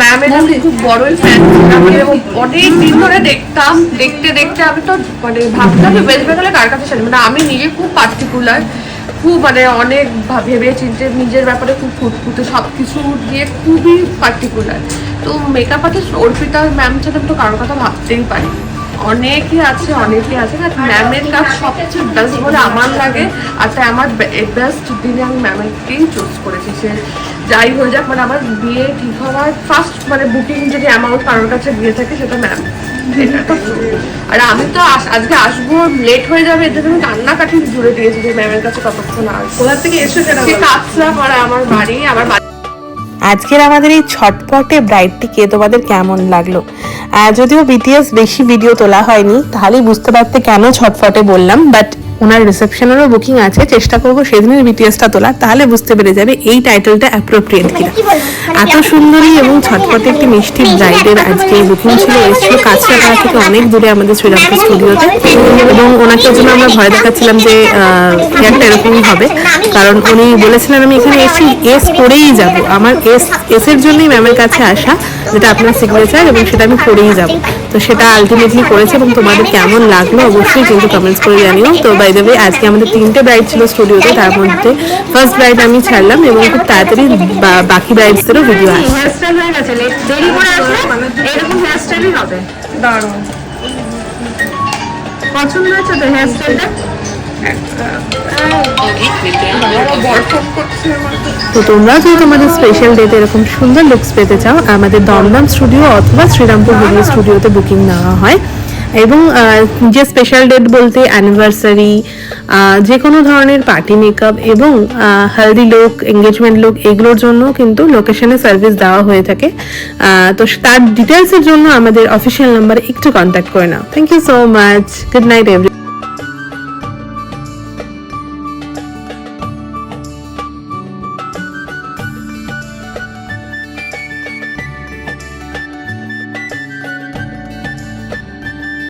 ম্যামের আমি খুব বড়ই ফ্যান ছিলাম। অনেক দিন ধরে দেখতাম, দেখতে দেখতে আমি তো মানে ভাবতাম যে ওয়েস্ট বেঙ্গলে কার কাছে শাড়ি মানে আমি নিজে খুব পার্টিকুলার খুব মানে অনেক ভেবে চিনতে নিজের ব্যাপারে খুব ফুটফুটে সব কিছু দিয়ে খুবই পার্টিকুলার তো মেকআপ আর্টিস্ট অর্পিতা ম্যাম ছাড়া তো কারোর কথা ভাবতেই পারি অনেকে আছে অনেকে আছে না ম্যামের কাজ সবচেয়ে বেস্ট বলে আমার লাগে। আর তাই আমার বেস্ট দিনে আমি ম্যামেরকেই চুজ করেছি সে যাই হয়ে যাক মানে আমার বিয়ে ঠিক হওয়ার ফার্স্ট মানে বুকিং যদি অ্যামাউন্ট কারোর কাছে দিয়ে থাকে সেটা ম্যাম তো আর আমি তো আজকে আসব লেট হয়ে যাবে এর জন্য আমি কান্নাকাটি জুড়ে দিয়েছি যে ম্যামের কাছে কতক্ষণ আসব। কোথা থেকে এসো সেটা। কাঁচরা করা আমার বাড়ি আমার বাড়ি। আজকের আমাদের এই ছটপটে ব্রাইডটিকে তোমাদের কেমন লাগল? যদিও বিটিএস বেশি ভিডিও তোলা হয়নি, তাহলেই বুঝতে পারতে কেন ছটফটে বললাম বাট ওনার রিসেপশনেরও বুকিং আছে চেষ্টা করব সেদিনের বিটিএসটা তোলার তাহলে বুঝতে পেরে যাবে এই টাইটেলটা অ্যাপ্রোপ্রিয়েট কিনা। এত সুন্দরী এবং ছটপটে একটি মিষ্টি ব্রাইডের আজকে বুকিং ছিল এসেছিল কাছড়াপাড়া থেকে অনেক দূরে আমাদের শ্রীরামপুর স্টুডিওতে এবং ওনাকে জন্য আমরা ভয় দেখাচ্ছিলাম যে হেয়ারটা এরকমই হবে। কারণ উনি বলেছিলেন আমি এখানে এসে এস করেই যাব। আমার এস এসের জন্যই ম্যামের কাছে আসা যেটা আপনার সিগনেচার এবং সেটা আমি করেই যাব। তো সেটা আলটিমেটলি করেছে এবং তোমাদের কেমন লাগল অবশ্যই কিন্তু কমেন্টস করে জানিও। তো বাই দেবে আজকে আমাদের তিনটে ব্রাইড ছিল স্টুডিওতে তার মধ্যে ফার্স্ট ব্রাইড আমি ছাড়লাম এবং খুব তাড়াতাড়ি বা- বাকি ব্রাইডসদেরও ভিডিও আসছে। হেয়ারস্টাইল হয়ে গেছে লে- দেরি করে আসলে এরকম হেয়ারস্টাইলই হবে। দারুণ। পছন্দ হয়েছে তো হেয়ারস্টাইলটা তো তোমরা যদি তোমাদের স্পেশাল ডেতে এরকম সুন্দর লুকস পেতে চাও, আমাদের দমদম স্টুডিও অথবা শ্রীরামপুর ভিডিও স্টুডিওতে বুকিং নেওয়া হয়। এবং যে স্পেশাল ডেট বলতে অ্যানিভার্সারি যে কোনো ধরনের পার্টি মেকআপ এবং হেলদি লুক এঙ্গেজমেন্ট লুক এগুলোর জন্য কিন্তু লোকেশনে সার্ভিস দেওয়া হয়ে থাকে। তো তার ডিটেলসের জন্য আমাদের অফিসিয়াল নাম্বারে একটু কন্ট্যাক্ট করে নাও। Thank you so much good night every